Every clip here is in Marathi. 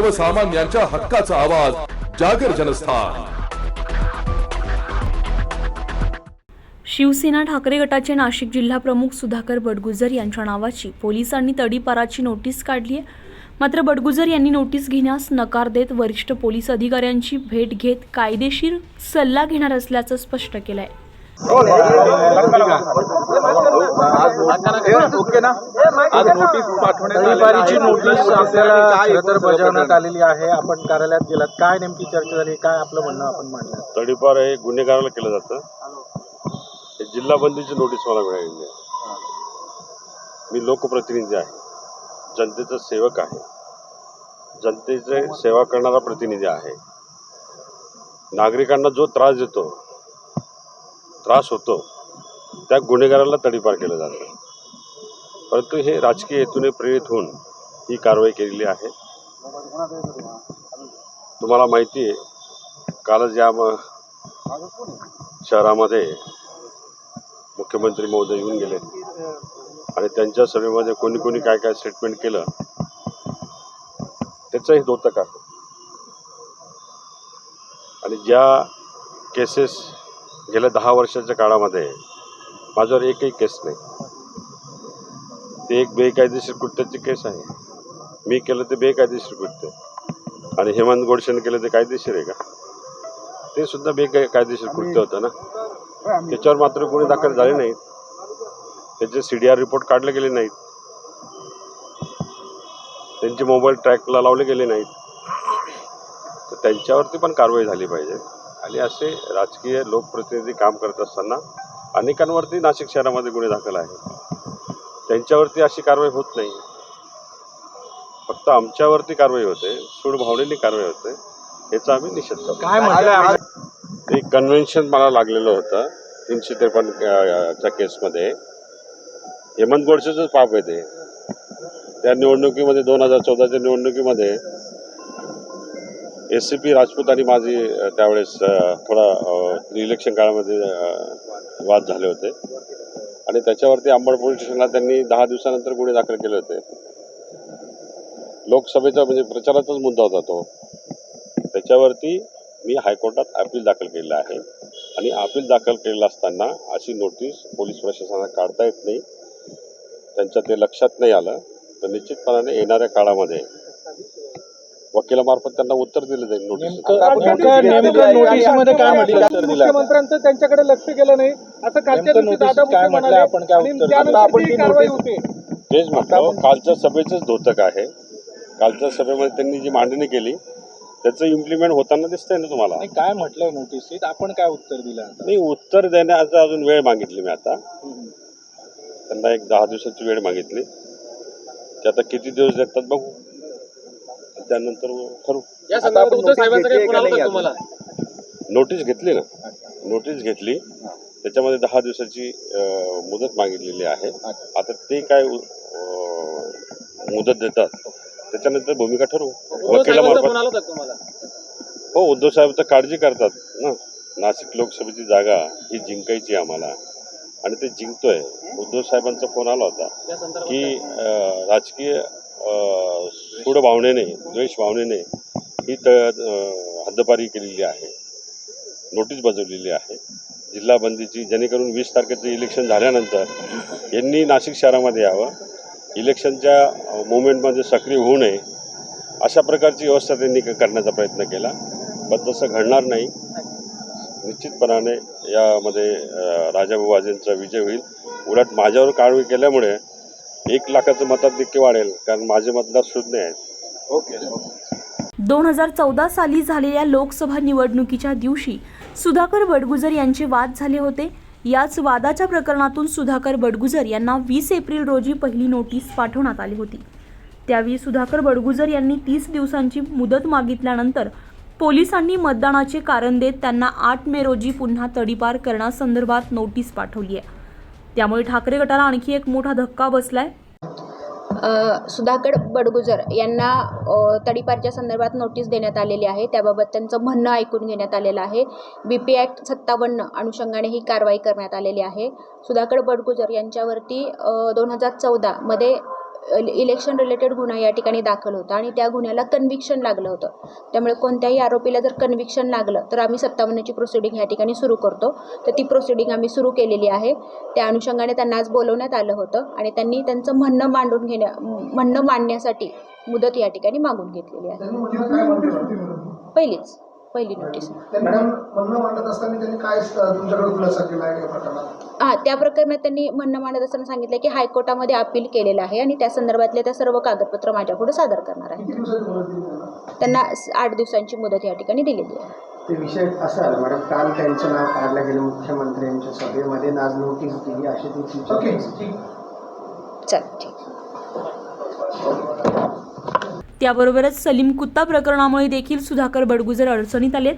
सर्वसामान्यांच्या हक्काचा आवाज जागर जनस्थान. शिवसेना ठाकरे गटाचे नाशिक जिल्हा प्रमुख सुधाकर बडगुजर यांच्या नावाची पोलिसांनी तडीपाराची नोटीस काढली आहे. मात्र बडगुजर यांनी नोटीस घेण्यास नकार देत वरिष्ठ पोलीस अधिकाऱ्यांची भेट घेत कायदेशीर सल्ला घेणार असल्याचं स्पष्ट केलं आहे ओके ना आज नोटीस पाठवण्याची नोटीस आपल्याला तर बजावण्यात आलेली आहे आपण कार्यालयात गेलात काय नेमकी चर्चा झाली काय आपलं म्हणणं आपण मांडलं तडीपार हे गुन्हेगाराला केलं जातं. जिल्हा बंदीची नोटीस मला मिळालेली आहे. मी लोकप्रतिनिधी आहे. जनतेचा सेवक आहे. जनतेचे सेवा करणारा प्रतिनिधी आहे. नागरिकांना जो त्रास देतो त्रास होतो त्या गुन्हेगाराला तडीपार केलं जातं. परंतु हे राजकीय हेतूने प्रेरित होऊन ही कारवाई केलेली आहे. तुम्हाला माहिती आहे कालच या शहरामध्ये मुख्यमंत्री महोदय येऊन गेले. आणि त्यांच्या सभेमध्ये कोणी कोणी काय काय स्टेटमेंट केलं त्याचंही द्योतक आहे. आणि ज्या केसेस गेल्या दहा वर्षाच्या काळामध्ये माझ्यावर एकही केस नाही. ते एक बेकायदेशीर कृत्याची केस आहे. मी केलं ते बेकायदेशीर कृत्य. आणि हेमंत गोडसेने केलं ते कायदेशीर आहे का? ते सुद्धा बेकाय कायदेशीर कृत्य होतं ना? त्याच्यावर मात्र कोणी दाखल झाले नाहीत. त्याचे सी डी आर रिपोर्ट काढले गेले नाहीत. त्यांचे मोबाईल ट्रॅकला लावले गेले नाहीत. तर त्यांच्यावरती पण कारवाई झाली पाहिजे. आणि असे राजकीय लोकप्रतिनिधी काम करत असताना अनेकांवरती नाशिक शहरामध्ये गुन्हे दाखल आहे त्यांच्यावरती अशी कारवाई होत नाही. फक्त आमच्यावरती कारवाई होते. सूड भावनेने कारवाई होते. याचा आम्ही निषेध करतो. काय म्हटलं ते कन्व्हेन्शन मला लागलेलं होतं. तीनशे त्रेपन्न अं, च्या केसमध्ये. हेमंत गोडसेचंच पाप आहे ते. त्या निवडणुकीमध्ये दोन हजार चौदाच्या निवडणुकीमध्ये एस सी पी राजपूत आणि माझी त्यावेळेस थोडा इलेक्शन काळामध्ये वाद झाले होते. आणि त्याच्यावरती आंबड पोलीस स्टेशनला त्यांनी दहा दिवसानंतर गुन्हे दाखल केले होते. लोकसभेचा म्हणजे प्रचाराचाच मुद्दा होता तो. त्याच्यावरती मी हायकोर्टात अपील दाखल केलेलं आहे. आणि अपील दाखल केलेलं असताना अशी नोटीस पोलीस प्रशासनाला काढता येत नाही. त्यांच्या ते लक्षात नाही आलं. तर निश्चितपणाने येणाऱ्या काळामध्ये वकिलामार्फत त्यांना उत्तर दिलं जाईल नोटीस नेमकं नेमकं नोटीसमध्ये काय म्हटलं उत्तर दिलं आता? मुख्यमंत्र्यांचं त्यांच्याकडे लक्ष गेलं नाही. असं म्हटलं? तेच म्हटलं कालच्या सभेचंच धोतक आहे. कालच्या सभेमध्ये त्यांनी जी मांडणी केली त्याचं इम्प्लिमेंट होताना दिसतंय ना तुम्हाला? नाही, काय म्हटलंय नोटीसीत आपण काय उत्तर दिलं? नाही उत्तर देण्याचा अजून वेळ मागितली मी आता. त्यांना एक दहा दिवसाची वेळ मागितली. ते आता किती दिवस देतात बघू. त्यानंतर ठरवू या संदर्भात उद्धव साहेबांचा काही फोन आला होता तुम्हाला? नोटीस घेतली ना. नोटीस घेतली. त्याच्यामध्ये दहा दिवसाची अं, मुदत मागितलेली आहे. आता ते काय अं, मुदत देतात त्याच्यानंतर भूमिका ठरवू. वकिलामार्फत. फोन आला होता तुम्हाला? हो उद्धव साहेब तर काळजी करतात ना. नाशिक लोकसभेची जागा ही जिंकायची आम्हाला. आणि ते जिंकतोय. उद्धव साहेबांचा फोन आला होता या संदर्भात की अं, राजकीय सूड भावनेने द्वेष भावनेने ही त हद्दपारी केलेली आहे. नोटीस बजावलेली आहे. जिल्हा बंदीची जेणेकरून वीस तारखेचं इलेक्शन झाल्यानंतर यांनी नाशिक शहरामध्ये यावं. इलेक्शनच्या मुवमेंटमध्ये सक्रिय होऊ नये. अशा प्रकारची व्यवस्था त्यांनी क- करण्याचा प्रयत्न केला. पण तसं घडणार नाही. निश्चितपणाने यामध्ये राजाभाऊ वाजेंचा विजय होईल. उलट माझ्यावर कारवाई केल्यामुळे एक लाखाचं मताधिक्य वाढेल कारण माझे मतदार शून्य आहेत. दोन हजार चौदा साली झालेल्या लोकसभा निवडणुकीच्या दिवशी सुधाकर बडगुजर यांचे वाद झाले होते. याच वादाच्या प्रकरणातून सुधाकर बडगुजर यांना वीस एप्रिल रोजी पहिली नोटीस पाठवण्यात आली होती. त्यावेळी सुधाकर बडगुजर यांनी तीस दिवसांची मुदत मागितल्यानंतर पोलिसांनी मतदानाचे कारण देत त्यांना आठ मे रोजी पुन्हा तडीपार करण्यासंदर्भात नोटीस पाठवली आहे. त्यामुळे ठाकरे गटाला आणखी एक मोठा धक्का बसलाय. सुधाकर बडगुजर यांना तडीपारच्या संदर्भात नोटीस देण्यात आलेली आहे. त्याबाबत त्यांचं म्हणणं ऐकून घेण्यात आलेलं आहे. बी पी ॲक्ट सत्तावन्न अनुषंगाने ही कारवाई करण्यात आलेली आहे. सुधाकर बडगुजर यांच्यावरती दोन हजार चौदामध्ये इलेक्शन रिलेटेड गुन्हा या ठिकाणी दाखल होता आणि त्या गुन्ह्याला कन्व्हिक्शन लागलं होतं. त्यामुळे कोणत्याही आरोपीला जर कन्व्हिक्शन लागलं तर आम्ही सत्तावन्नची प्रोसिडिंग या ठिकाणी सुरू करतो. तर ती प्रोसिडिंग आम्ही सुरू केलेली आहे. त्या अनुषंगाने त्यांना आज बोलवण्यात आलं होतं आणि त्यांनी त्यांचं म्हणणं मांडून घेण्या म्हणणं मांडण्यासाठी मुदत या ठिकाणी मागून घेतलेली आहे. पहिलीच. पहिली नोटीस त्यांनी म्हणणं मांडत असताना त्यांनी काय अ, तुमच्याकडे खुलासा केला आहे या प्रकरणात? हां त्या प्रकरणात त्यांनी म्हणणं मांडत असताना सांगितलं की हायकोर्टामध्ये अपील केलेलं आहे आणि त्या संदर्भातले त्या सर्व कागदपत्र माझ्यापुढे सादर करणार आहे. त्यांना आठ दिवसांची मुदत या ठिकाणी दिलेली आहे. ते विषय असा आला मॅडम काल त्यांचं नाव काढलं गेलं मुख्यमंत्र्यांच्या सभेमध्ये आज नोटीस दिली अशी ती सूचना ओके ठीक. चल ठीक. त्याबरोबरच सलीम कुत्ता प्रकरणामुळे देखील सुधाकर बडगुजर अडचणीत आलेत.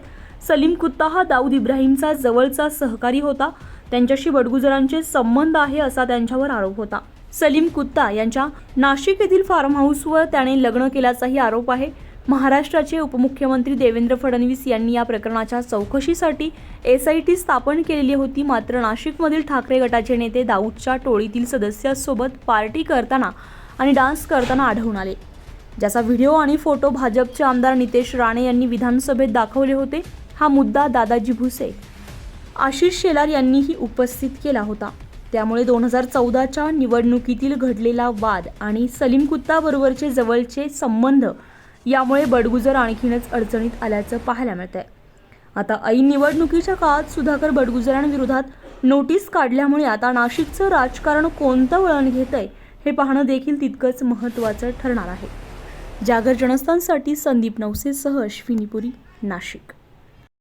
सलीम कुत्ता हा दाऊद इब्राहिमचा जवळचा सहकारी होता. त्यांच्याशी बडगुजरांचे संबंध आहे असा त्यांच्यावर आरोप होता. सलीम कुत्ता यांच्या नाशिक येथील फार्म हाऊसवर त्याने लग्न केल्याचाही आरोप आहे. महाराष्ट्राचे उपमुख्यमंत्री देवेंद्र फडणवीस यांनी या प्रकरणाच्या चौकशीसाठी एस आय टी स्थापन केलेली होती. मात्र नाशिकमधील ठाकरे गटाचे नेते दाऊदच्या टोळीतील सदस्यांसोबत पार्टी करताना आणि डान्स करताना आढळून आले. ज्याचा व्हिडिओ आणि फोटो भाजपचे आमदार नितेश राणे यांनी विधानसभेत दाखवले होते हा मुद्दा दादाजी भुसे आशिष शेलार यांनीही उपस्थित केला होता. त्यामुळे दोन हजार चौदाच्या निवडणुकीतील घडलेला वाद आणि सलीम कुत्ताबरोबरचे जवळचे संबंध यामुळे बडगुजर आणखीनच अडचणीत आल्याचं पाहायला मिळतंय. आता ऐन निवडणुकीच्या काळात सुधाकर बडगुजरांविरोधात नोटीस काढल्यामुळे आता नाशिकचं राजकारण कोणतं वळण घेतंय हे पाहणं देखील तितकंच महत्त्वाचं ठरणार आहे. जागर जनस्थानसाठी संदीप नवसेसह अश्विनीपुरी नाशिक.